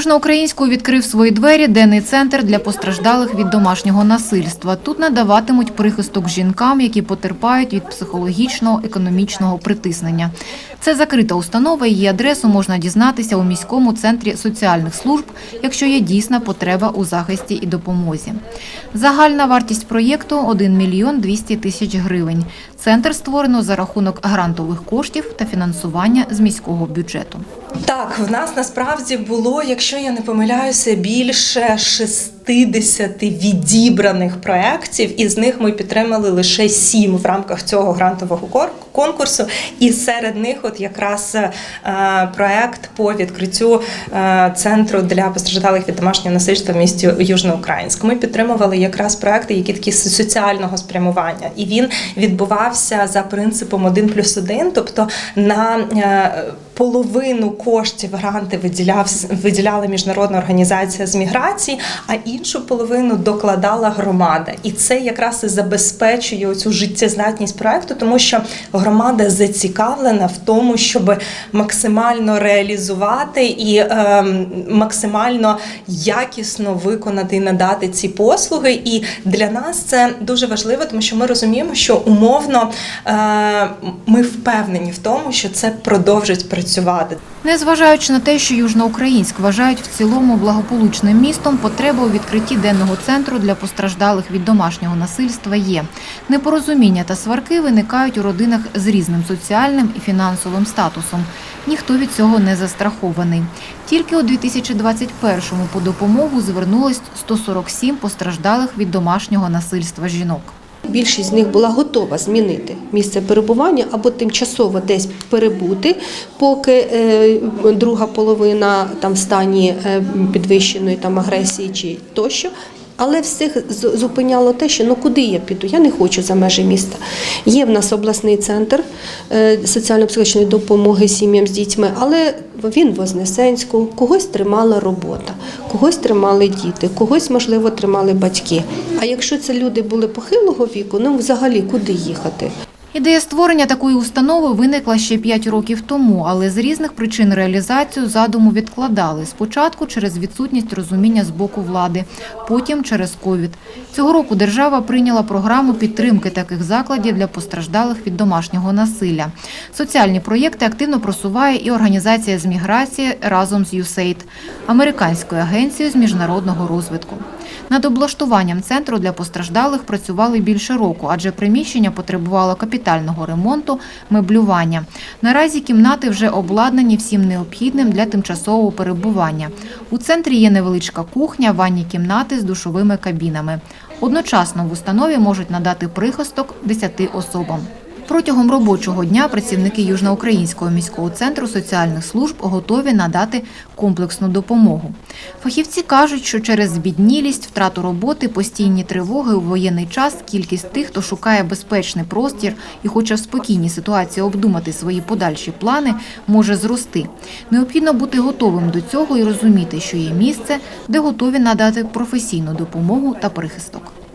Южноукраїнську відкрив свої двері денний центр для постраждалих від домашнього насильства. Тут надаватимуть прихисток жінкам, які потерпають від психологічного, економічного притиснення. Це закрита установа. Її адресу можна дізнатися у міському центрі соціальних служб, якщо є дійсна потреба у захисті і допомозі. Загальна вартість проєкту – 1 мільйон 200 тисяч гривень. Центр створено за рахунок грантових коштів та фінансування з міського бюджету. Так, в нас насправді було, якщо я не помиляюся, більше 60 відібраних проєктів, і з них ми підтримали лише 7 в рамках цього грантового конкурсу. І серед них, от якраз е, проєкт по відкриттю е, центру для постраждалих від домашнього насильства в місті Южноукраїнськ. Ми підтримували якраз проекти, які такі соціального спрямування, і він відбувався за принципом 1 плюс 1, тобто на е, половину коштів гранти виділяв виділяла міжнародна організація з міграції, а іншу половину докладала громада. І це якраз і забезпечує оцю життєздатність проекту, тому що громада зацікавлена в тому, щоб максимально реалізувати і ем, максимально якісно виконати і надати ці послуги. І для нас це дуже важливо, тому що ми розуміємо, що умовно е, ми впевнені в тому, що це продовжить працювати. Незважаючи на те, що Южноукраїнськ вважають в цілому благополучним містом, потреба у відкритті денного центру для постраждалих від домашнього насильства є. Непорозуміння та сварки виникають у родинах з різним соціальним і фінансовим статусом. Ніхто від цього не застрахований. Тільки у 2021-му по допомогу звернулось 147 постраждалих від домашнього насильства жінок. Більшість з них була готова змінити місце перебування або тимчасово десь перебути, поки е, друга половина там в стані е, підвищеної там агресії чи тощо. Але всіх зупиняло те, що ну куди я піду? Я не хочу за межі міста. Є в нас обласний центр е, соціально-психологічної допомоги сім'ям з дітьми, але він в Вознесенську, когось тримала робота, когось тримали діти, когось, можливо, тримали батьки. А якщо це люди були похилого віку, ну взагалі куди їхати? Ідея створення такої установи виникла ще 5 років тому, але з різних причин реалізацію задуму відкладали. Спочатку через відсутність розуміння з боку влади, потім через ковід. Цього року держава прийняла програму підтримки таких закладів для постраждалих від домашнього насилля. Соціальні проєкти активно просуває і організація з міграції разом з USAID, американською агенцією з міжнародного розвитку. Над облаштуванням центру для постраждалих працювали більше року, адже приміщення потребувало капітального ремонту, меблювання. Наразі кімнати вже обладнані всім необхідним для тимчасового перебування. У центрі є невеличка кухня, ванні кімнати з душовими кабінами. Одночасно в установі можуть надати прихисток 10 особам. Протягом робочого дня працівники Южноукраїнського міського центру соціальних служб готові надати комплексну допомогу. Фахівці кажуть, що через збіднілість, втрату роботи, постійні тривоги у воєнний час кількість тих, хто шукає безпечний простір і хоче в спокійній ситуації обдумати свої подальші плани, може зрости. Необхідно бути готовим до цього і розуміти, що є місце, де готові надати професійну допомогу та прихисток.